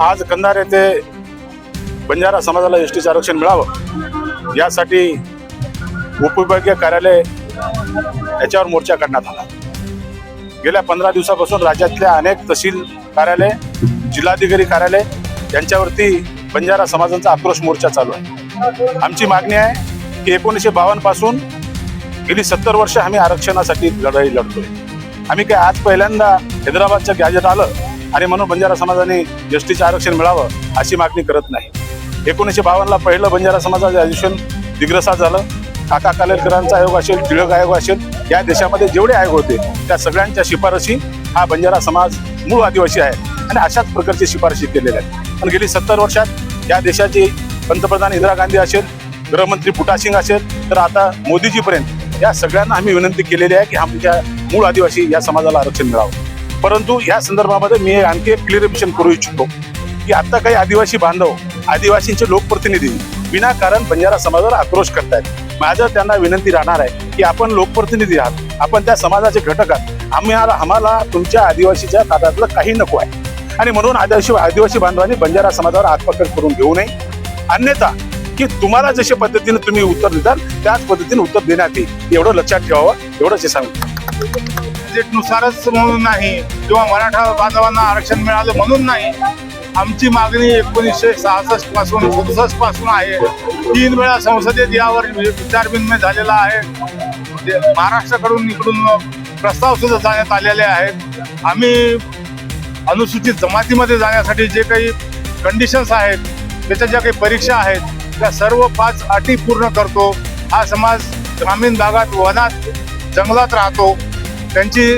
आज कंधार येथे बंजारा समाजाला एस टीचं आरक्षण मिळावं यासाठी उपविभागीय कार्यालय याच्यावर मोर्चा काढण्यात आला. गेल्या पंधरा दिवसापासून राज्यातल्या अनेक तहसील कार्यालय जिल्हाधिकारी कार्यालय यांच्यावरती बंजारा समाजांचा आक्रोश मोर्चा चालू आहे. आमची मागणी आहे की एकोणीसशे बावन्नपासून गेली सत्तर वर्ष आम्ही आरक्षणासाठी लढाई लढतोय. आम्ही काय आज पहिल्यांदा हैदराबादचं गॅजेट आलं आणि म्हणून बंजारा समाजाने एस टीचं आरक्षण मिळावं अशी मागणी करत नाही. एकोणीसशे बावन्नला पहिलं बंजारा समाजाचं आयोजन दिग्रसात झालं. काका कालेलकरांचा आयोग असेल टिळक आयोग असेल या देशामध्ये जेवढे आयोग होते त्या सगळ्यांच्या शिफारशी हा बंजारा समाज मूळ आदिवासी आहे. आणि अशाच प्रकारची शिफारशी केलेल्या आहेत. पण गेली सत्तर वर्षात या देशाची पंतप्रधान इंदिरा गांधी असेल गृहमंत्री पुटासिंग असेल तर आता मोदीजीपर्यंत या सगळ्यांना आम्ही विनंती केलेली आहे की आमच्या मूळ आदिवासी या समाजाला आरक्षण मिळावं. परंतु या संदर्भामध्ये मी आणखी एक क्लिअरिफिकेशन करू इच्छितो की आता काही आदिवासी बांधव आदिवासींचे लोकप्रतिनिधी विनाकारण बंजारा समाजावर आक्रोश करतायत. माझं त्यांना विनंती राहणार आहे की आपण लोकप्रतिनिधी आहात आपण त्या समाजाचे घटक आहात. आम्ही आम्हाला तुमच्या आदिवासीच्या ताटातलं काही नको आहे. आणि म्हणून आदिवासी आदिवासी बांधवांनी बंजारा समाजावर आत्मकट करून घेऊ नये. अन्यथा की तुम्हाला जशा पद्धतीने तुम्ही उत्तर देताल त्याच पद्धतीने उत्तर देण्यात येईल. एवढं लक्षात ठेवावं एवढंच हे सांगतो. बजेटनुसारच म्हणून नाही किंवा मराठा बांधवांना आरक्षण मिळालं म्हणून नाही. आमची मागणी एकोणीसशे सहासष्टपासून सदुसष्टपासून आहे. तीन वेळा संसदेत यावर विचारविनिमय झालेला आहे. जे महाराष्ट्राकडून इकडून प्रस्ताव सुद्धा जाण्यात आलेले आहेत. आम्ही अनुसूचित जमातीमध्ये जाण्यासाठी जे काही कंडिशन्स आहेत त्याच्या ज्या काही परीक्षा आहेत त्या सर्व पाच अटी पूर्ण करतो. हा समाज ग्रामीण भागात वनात जंगलात राहतो. त्यांची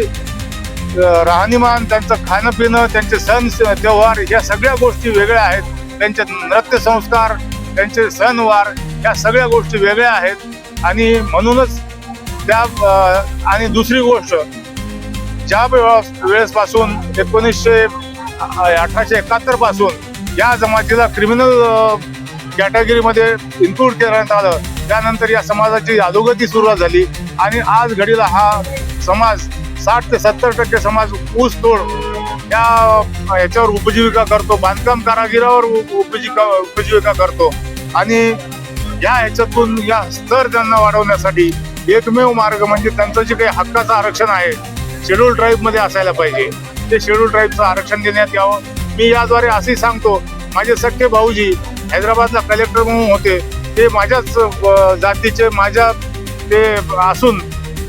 राहणीमान त्यांचं खाणं पिणं त्यांचे सण त्योहार या सगळ्या गोष्टी वेगळ्या आहेत. त्यांचे नृत्य संस्कार त्यांचे सणवार या सगळ्या गोष्टी वेगळ्या आहेत. आणि म्हणूनच त्या आणि दुसरी गोष्ट ज्या वेळेसपासून एकोणीसशे अठराशे एकाहत्तरपासून या जमातीला क्रिमिनल कॅटेगरीमध्ये इन्क्लूड करण्यात आलं. त्यानंतर या समाजाची अधोगती सुरुवात झाली. आणि आज घडीला हा समाज साठ ते सत्तर टक्के समाज ऊस तोड या याच्यावर उपजीविका करतो बांधकाम कारागिरावर उपजीविका उपजीविका करतो. आणि या ह्याच्यातून या स्तर त्यांना वाढवण्यासाठी एकमेव मार्ग म्हणजे त्यांचं जे काही हक्काचं आरक्षण आहे शेड्यूल ट्राईबमध्ये असायला पाहिजे. ते शेड्यूल ट्राईबचं आरक्षण देण्यात यावं. मी याद्वारे असंही सांगतो माझे सख्खे भाऊजी हैदराबादला कलेक्टर म्हणून होते. ते माझ्याच जातीचे माझ्या ते असून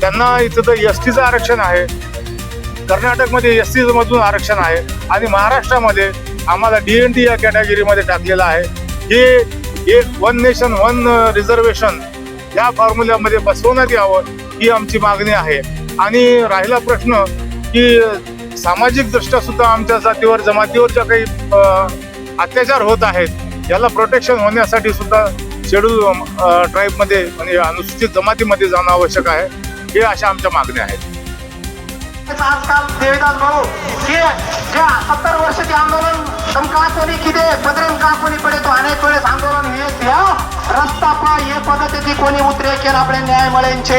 त्यांना इथं तर एस टीचं आरक्षण आहे. कर्नाटकमध्ये एस टीमधून आरक्षण आहे. आणि महाराष्ट्रामध्ये आम्हाला डी एन टी या कॅटेगरीमध्ये टाकलेलं आहे. हे एक वन नेशन वन रिझर्वेशन या फॉर्म्युल्यामध्ये बसवण्यात यावं ही आमची मागणी आहे. आणि राहिला प्रश्न की सामाजिक दृष्ट्या सुद्धा आमच्या जातीवर जमातीवर ज्या काही अत्याचार होत आहेत याला प्रोटेक्शन होण्यासाठी सुद्धा शेड्यूल ट्राईबमध्ये म्हणजे अनुसूचित जमातीमध्ये जाणं आवश्यक आहे. हे अशा आमच्या मागण्या आहेत. आजकाल देवीदास भाऊ हे ज्या सत्तर वर्षाचे आंदोलन तम का कोणी किती बदरेन का कोणी पडे तो अनेक वेळेस आंदोलन हे या रस्ता पा हे पद्धतीची कोणी उतरे केन आपले न्याय मळेंचे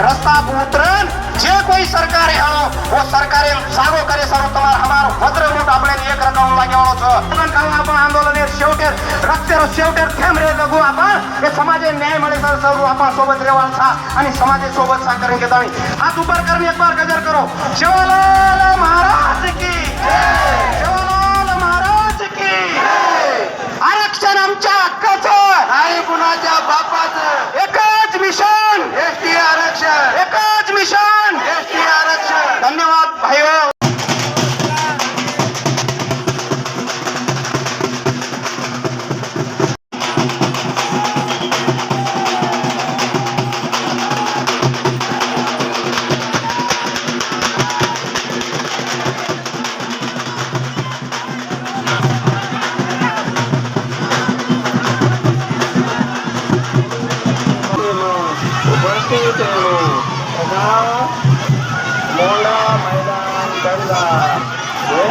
रस्ता उतरन जे कोई सरकार है वो सरकार सागो करे सर तुम्हारा हमारा भद्र रूट अपने एक रकम लगे हो आंदोलन शेवटे रस्त्यावर शेवटे थेंब रे जगू आपण. हे समाजे न्याय मिळे तर सर्व आपण सोबत रेवाल सा आणि समाजे सोबत सा करून घेतो आम्ही. हात उपर करून एक बार गजर करो. शिवलाल महाराज की शिवलाल महाराज की आरक्षण आमच्या हक्काचं. नाही कुणाच्या बापाचं. एकच मिशन एस टी आरक्षण. एकच చేరు ప్రజా మోడా మైదాన్ గంగా ఏ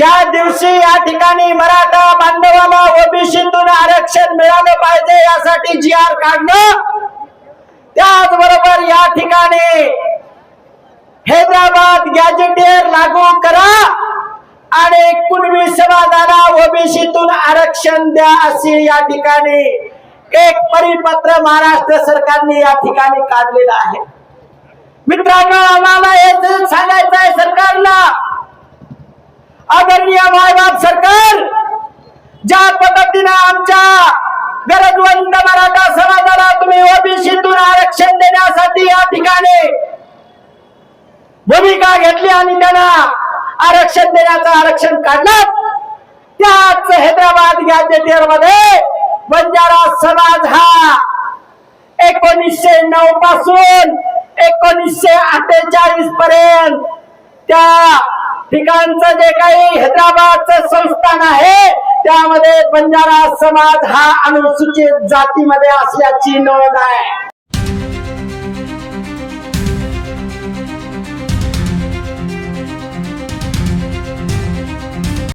ज्या दिवशी या ठिकाणी मराठा बांधवाला ओबीसीतून आरक्षण मिळालं पाहिजे यासाठी जी आर काढणं त्याचबरोबर या ठिकाणी हैदराबाद गॅजेटियर लागू करा आणि कुणबी समाजाला ओबीसीतून आरक्षण द्या असे या ठिकाणी एक परिपत्र महाराष्ट्र सरकारने या ठिकाणी काढलेलं आहे. मित्रांनो आम्हाला हे सांगायचं आहे सरकारला. आदरणीय मायबाप सरकार ज्या पद्धतीनं आमच्या गरजवंत मराठा समाजाला तुम्ही ओबीसीतून आरक्षण देण्यासाठी या ठिकाणी भूमिका घेतली आणि त्यांना आरक्षण देण्याचं आरक्षण काढलं त्याच हैदराबाद गॅजेटियरमध्ये बंजारा समाज हा एकोणीसशे नऊ पासून एकोणीसशे अठ्ठेचाळीस पर्यंत त्या ठिकाणचं जे काही हैदराबादचं संस्थान आहे त्यामध्ये बंजारा समाज हा अनुसूचित जातीमध्ये असल्याची नोंद आहे.